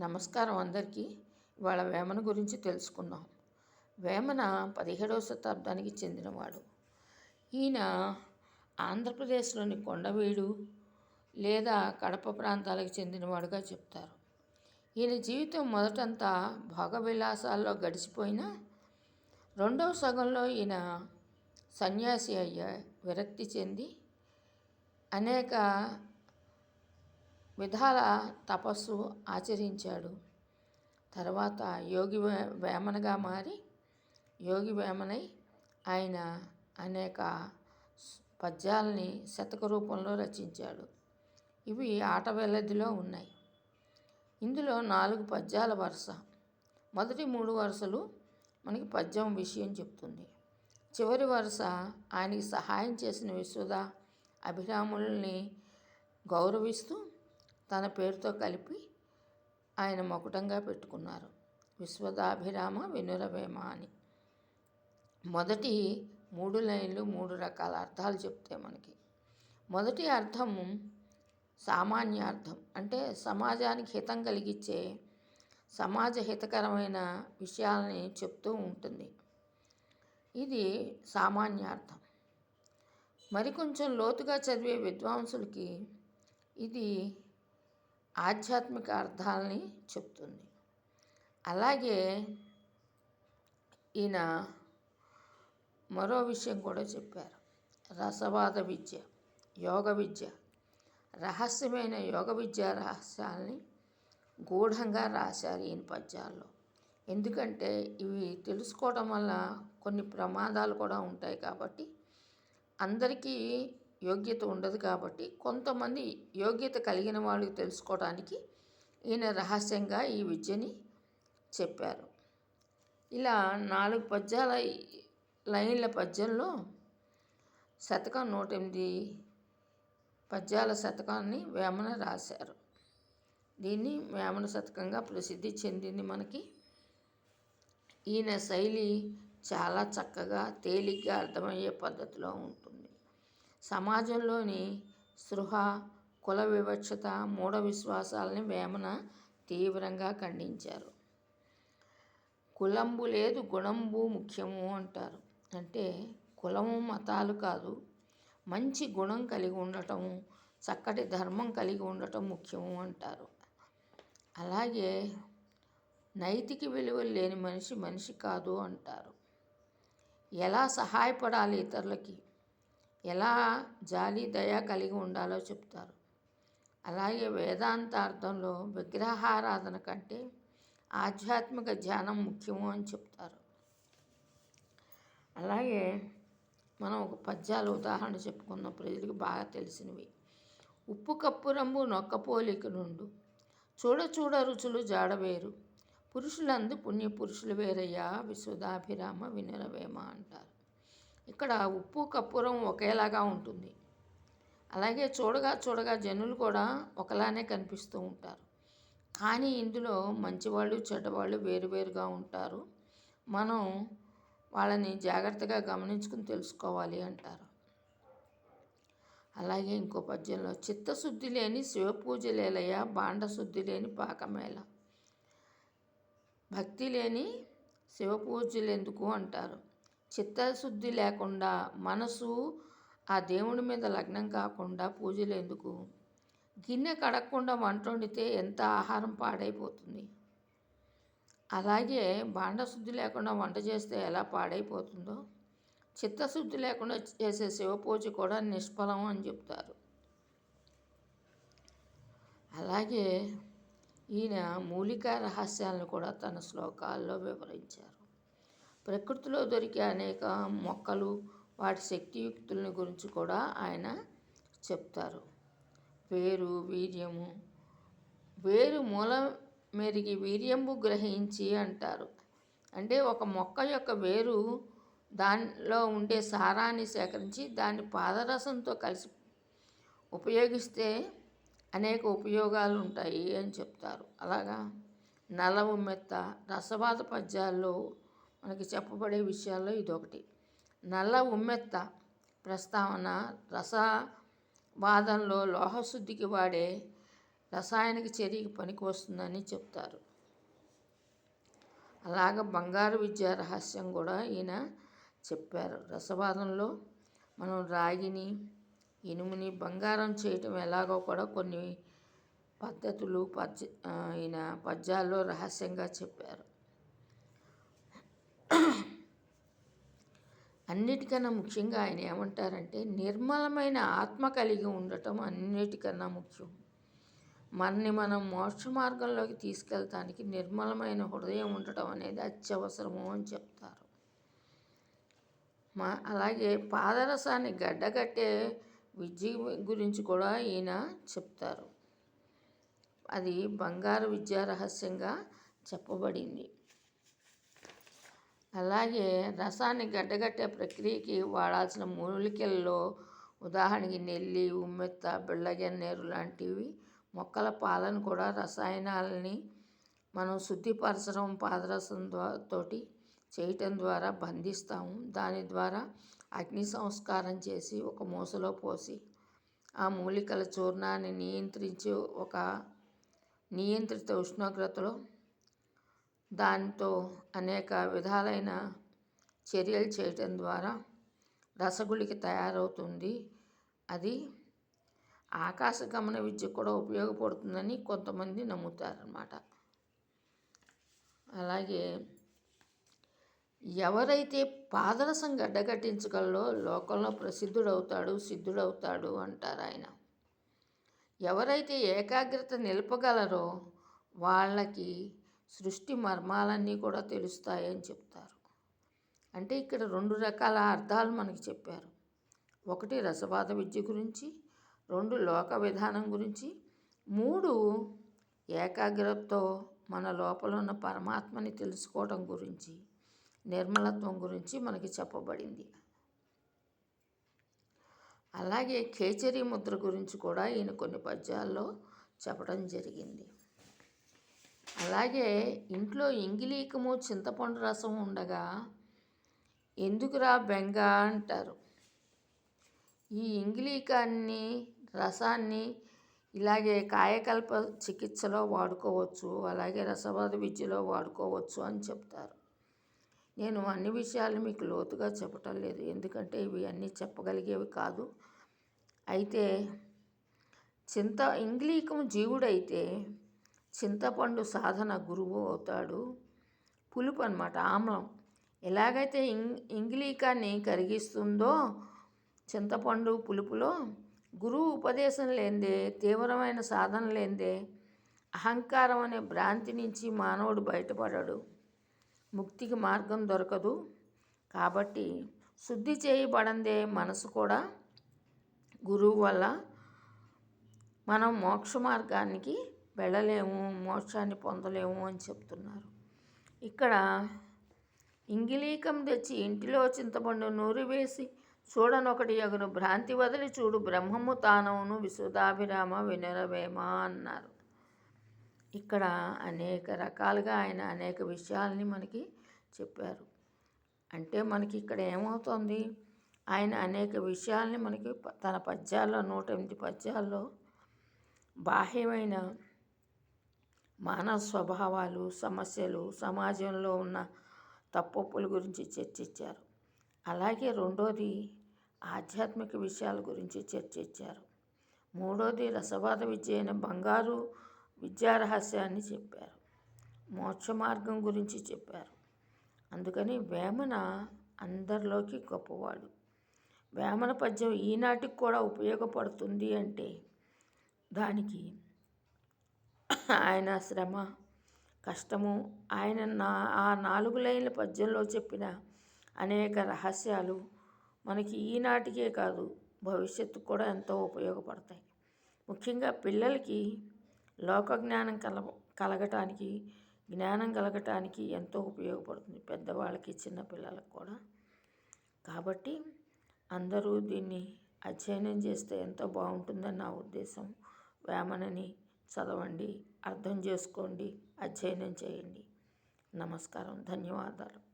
నమస్కారం అందరికీ. ఇవాళ వేమన గురించి తెలుసుకుందాం. వేమన పదిహేడవ శతాబ్దానికి చెందినవాడు. ఈయన ఆంధ్రప్రదేశ్లోని కొండవీడు లేదా కడప ప్రాంతాలకు చెందినవాడుగా చెప్తారు. ఈయన జీవితం మొదటంతా భోగవిలాసాల్లో గడిచిపోయినా రెండవ సగంలో ఈయన సన్యాసి అయ్యా విరక్తి చెంది అనేక విధాల తపస్సు ఆచరించాడు. తర్వాత యోగి వే- వేమనగా మారి యోగి వేమనై ఆయన అనేక పద్యాలని శతక రూపంలో రచించాడు. ఇవి ఆట వెల్లదిలో ఉన్నాయి. ఇందులో నాలుగు పద్యాల వరుస. మొదటి మూడు వరుసలు మనకి పద్యం విషయం చెప్తుంది. చివరి వరుస ఆయనకి సహాయం చేసిన విశ్వద అభిరాముల్ని గౌరవిస్తూ తన పేరుతో కలిపి ఆయన మకుటంగా పెట్టుకున్నారు. విశ్వదాభిరామ వినురవేమ అని. మొదటి మూడు లైన్లు మూడు రకాల అర్థాలు చెప్తాయి మనకి. మొదటి అర్థం సామాన్య అర్థం అంటే సమాజానికి హితం కలిగించే సమాజ హితకరమైన విషయాలని చెప్తూ ఉంటుంది. ఇది సామాన్య అర్థం మరి కొంచెం లోతుగా చదివే విద్వాంసులకి ఇది ఆధ్యాత్మిక అర్థాలని చెప్తుంది. అలాగే ఈయన మరో విషయం కూడా చెప్పారు. రసవాద విద్య యోగ విద్య. రహస్యమైన యోగ విద్య రహస్యాల్ని గూఢంగా రాశారు ఈయన పద్యాల్లో. ఎందుకంటే ఇవి తెలుసుకోవడం వల్ల కొన్ని ప్రమాదాలు కూడా ఉంటాయి కాబట్టి అందరికీ యోగ్యత ఉండదు కాబట్టి కొంతమంది యోగ్యత కలిగిన వాళ్ళు తెలుసుకోవడానికి ఈయన రహస్యంగా ఈ విద్యని చెప్పారు. ఇలా నాలుగు పద్యాల లైన్ల పద్యంలో శతకం నూట ఎనిమిది పద్యాల శతకాన్ని వేమన రాశారు. దీన్ని వేమన శతకంగా ప్రసిద్ధి చెందింది మనకి. ఈయన శైలి చాలా చక్కగా తేలిగ్గా అర్థమయ్యే పద్ధతిలో ఉంటుంది. సమాజంలోని సృహ కుల వివక్షత మూఢ విశ్వాసాలని వేమన తీవ్రంగా ఖండించారు. కులంబు లేదు గుణంబు ముఖ్యము అంటారు. అంటే కులము మతాలు కాదు మంచి గుణం కలిగి ఉండటం చక్కటి ధర్మం కలిగి ఉండటం ముఖ్యము అంటారు. అలాగే నైతిక విలువలు లేని మనిషి మనిషి కాదు అంటారు. ఎలా సహాయపడాలి ఇతరులకి? ఎలా జాలి దయ కలిగి ఉండాలో చెప్తారు. అలాగే వేదాంత అర్థంలో విగ్రహారాధన కంటే ఆధ్యాత్మిక ధ్యానం ముఖ్యము అని చెప్తారు. అలాగే మనం ఒక పద్యాలు ఉదాహరణ చెప్పుకుందాం. ప్రజలకు బాగా తెలిసినవి. ఉప్పు కప్పు రంబు నొక్కపోలిక నుండు చూడ చూడ రుచులు జాడవేరు పురుషులందు పుణ్య పురుషులు వేరయ్యా విశ్వదాభిరామ వినరవేమ అంటారు. ఇక్కడ ఉప్పు కర్పూరం ఒకేలాగా ఉంటుంది. అలాగే చూడగా చూడగా జనులు కూడా ఒకలానే కనిపిస్తూ ఉంటారు. కానీ ఇందులో మంచివాళ్ళు చెడ్డవాళ్ళు వేరువేరుగా ఉంటారు. మనం వాళ్ళని జాగ్రత్తగా గమనించుకుని తెలుసుకోవాలి అంటారు. అలాగే ఇంకో పద్యంలో చిత్తశుద్ధి లేని శివపూజ లేలయ్య బాండశుద్ధి లేని పాకమేళ. భక్తి లేని శివపూజలు ఎందుకు అంటారు. చిత్తశుద్ధి లేకుండా మనసు ఆ దేవుడి మీద లగ్నం కాకుండా పూజలు ఎందుకు గిన్నె కడగకుండా వంట వండితే ఎంత ఆహారం పాడైపోతుంది? అలాగే బాండశుద్ధి లేకుండా వంట చేస్తే ఎలా పాడైపోతుందో? చిత్తశుద్ధి లేకుండా చేసే శివపూజ కూడా నిష్ఫలం అని చెప్తారు. అలాగే ఈయన మూలికా రహస్యాలను కూడా తన శ్లోకాల్లో వివరించారు. ప్రకృతిలో దొరికే అనేక మొక్కలు వాటి శక్తియుక్తులను గురించి కూడా ఆయన చెప్తారు. వేరు వీర్యము వేరు మూల మెరిగి వీర్యంబు గ్రహించి అంటారు. అంటే ఒక మొక్క యొక్క వేరు దానిలో ఉండే సారాన్ని సేకరించి దాన్ని పాదరసంతో కలిసి ఉపయోగిస్తే అనేక ఉపయోగాలు ఉంటాయి అని చెప్తారు. అలాగా నల్ల మెత్త రసవాద పద్యాల్లో మనకి చెప్పబడే విషయాల్లో ఇదొకటి. నల్ల ఉమ్మెత్త ప్రస్తావన రసవాదంలో లోహశుద్ధికి వాడే రసాయనిక చర్యకి పనికి వస్తుందని చెప్తారు. అలాగ బంగారు విద్య రహస్యం కూడా ఈయన చెప్పారు. రసవాదంలో మనం రాగిని ఇనుముని బంగారం చేయటం ఎలాగో కూడా కొన్ని పద్ధతులు పద్య ఈయన పద్యాల్లో రహస్యంగా చెప్పారు. అన్నిటికన్నా ముఖ్యంగా ఆయన ఏమంటారంటే నిర్మలమైన ఆత్మ కలిగి ఉండటం అన్నిటికన్నా ముఖ్యం. మనని మనం మోక్ష మార్గంలోకి తీసుకెళ్తానికి నిర్మలమైన హృదయం ఉండటం అనేది అత్యవసరము అని చెప్తారు. మా అలాగే పాదరసాన్ని గడ్డగట్టే విద్య గురించి కూడా ఈయన చెప్తారు. అది బంగారు విద్యా రహస్యంగా చెప్పబడింది. అలాగే రసాన్ని గడ్డగట్టే ప్రక్రియకి వాడాల్సిన మూలికల్లో ఉదాహరణకి నెల్లి ఉమ్మెత్త బిళ్ళగన్నేరు లాంటివి మొక్కల పాలను కూడా రసాయనాలని మనం శుద్ధిపరచడం పాదరసం తోటి చేయటం ద్వారా బంధిస్తాము. దాని ద్వారా అగ్ని సంస్కారం చేసి ఒక మూసలో పోసి ఆ మూలికల చూర్ణాన్ని నియంత్రించి ఒక నియంత్రిత ఉష్ణోగ్రతలో దాంతో అనేక విధాలైన చర్యలు చేయటం ద్వారా రసగుళిక తయారవుతుంది. అది ఆకాశగమన విద్య కూడా ఉపయోగపడుతుందని కొంతమంది నమ్ముతారన్నమాట. అలాగే ఎవరైతే పాదరసం గడ్డకట్టించగలరో లోకంలో ప్రసిద్ధుడవుతాడు సిద్ధుడవుతాడు అంటారు ఆయన. ఎవరైతే ఏకాగ్రత నిలపగలరో వాళ్ళకి సృష్టి మర్మాలన్నీ కూడా తెలుస్తాయని చెప్తారు. అంటే ఇక్కడ రెండు రకాల అర్థాలు మనకి చెప్పారు. ఒకటి రసవాద విద్య గురించి రెండు లోక విధానం గురించి మూడు ఏకాగ్రతతో మన లోపల ఉన్న పరమాత్మని తెలుసుకోవడం గురించి నిర్మలత్వం గురించి మనకి చెప్పబడింది. అలాగే కేచరి ముద్ర గురించి కూడా ఈయన కొన్ని పద్యాల్లో చెప్పడం జరిగింది. అలాగే ఇంట్లో ఇంగిలీకము చింతపండు రసం ఉండగా ఎందుకురా బెంగ అంటారు? ఈ ఇంగిలీకాన్ని రసాన్ని ఇలాగే కాయకల్ప చికిత్సలో వాడుకోవచ్చు అలాగే రసవాద విద్యలో వాడుకోవచ్చు అని చెప్తారు. నేను అన్ని విషయాలు మీకు లోతుగా చెప్పటం లేదు. ఎందుకంటే ఇవి అన్నీ చెప్పగలిగేవి కాదు. అయితే చింత ఇంగ్లీకం జీవుడైతే చింతపండు సాధన గురువు అవుతాడు. పులుపు అనమాట ఆమ్లం. ఎలాగైతే ఇంగ్ ఇంగిలీకాన్ని కరిగిస్తుందో చింతపండు పులుపులో గురువు ఉపదేశం లేందే తీవ్రమైన సాధన లేందే అహంకారం అనే భ్రాంతి నుంచి మానవుడు బయటపడడు. ముక్తికి మార్గం దొరకదు. కాబట్టి శుద్ధి చేయబడందే మనసు కూడా. గురువు వల్ల మనం మోక్ష మార్గానికి వెళ్ళలేము మోక్షాన్ని పొందలేము అని చెప్తున్నారు. ఇక్కడ ఇంగిలీకం తెచ్చి ఇంటిలో చింతపండు నూరి వేసి చూడనొకటి యగును భ్రాంతి వదిలి చూడు బ్రహ్మము తానవును విశుధాభిరామ వినరవేమ అన్నారు. ఇక్కడ అనేక రకాలుగా ఆయన అనేక విషయాల్ని మనకి చెప్పారు. అంటే మనకి ఇక్కడ ఏమవుతుంది? ఆయన అనేక విషయాల్ని మనకి తన పద్యాల్లో నూట ఎనిమిది పద్యాల్లో బాహ్యమైన మానవ స్వభావాలు సమస్యలు సమాజంలో ఉన్న తప్పొప్పుల గురించి చర్చించారు. అలాగే రెండోది ఆధ్యాత్మిక విషయాల గురించి చర్చించారు. మూడోది రసవాద విద్య అయిన బంగారు విద్యా రహస్యాన్ని చెప్పారు. మోక్ష మార్గం గురించి చెప్పారు. అందుకని వేమన అందరిలోకి గొప్పవాడు. వేమన పద్యం ఈనాటికి కూడా ఉపయోగపడుతుంది అంటే దానికి ఆయన శ్రమ కష్టము. ఆయన నా ఆ నాలుగు లైన్ల పద్యంలో చెప్పిన అనేక రహస్యాలు మనకి ఈనాటికే కాదు భవిష్యత్తు కూడా ఎంతో ఉపయోగపడతాయి. ముఖ్యంగా పిల్లలకి లోక జ్ఞానం కల కలగటానికి జ్ఞానం కలగటానికి ఎంతో ఉపయోగపడుతుంది పెద్దవాళ్ళకి చిన్నపిల్లలకు కూడా. కాబట్టి అందరూ దీన్ని అధ్యయనం చేస్తే ఎంతో బాగుంటుందని నా ఉద్దేశం. వేమనని చదవండి అర్థం చేసుకోండి అధ్యయనం చేయండి. నమస్కారం ధన్యవాదాలు.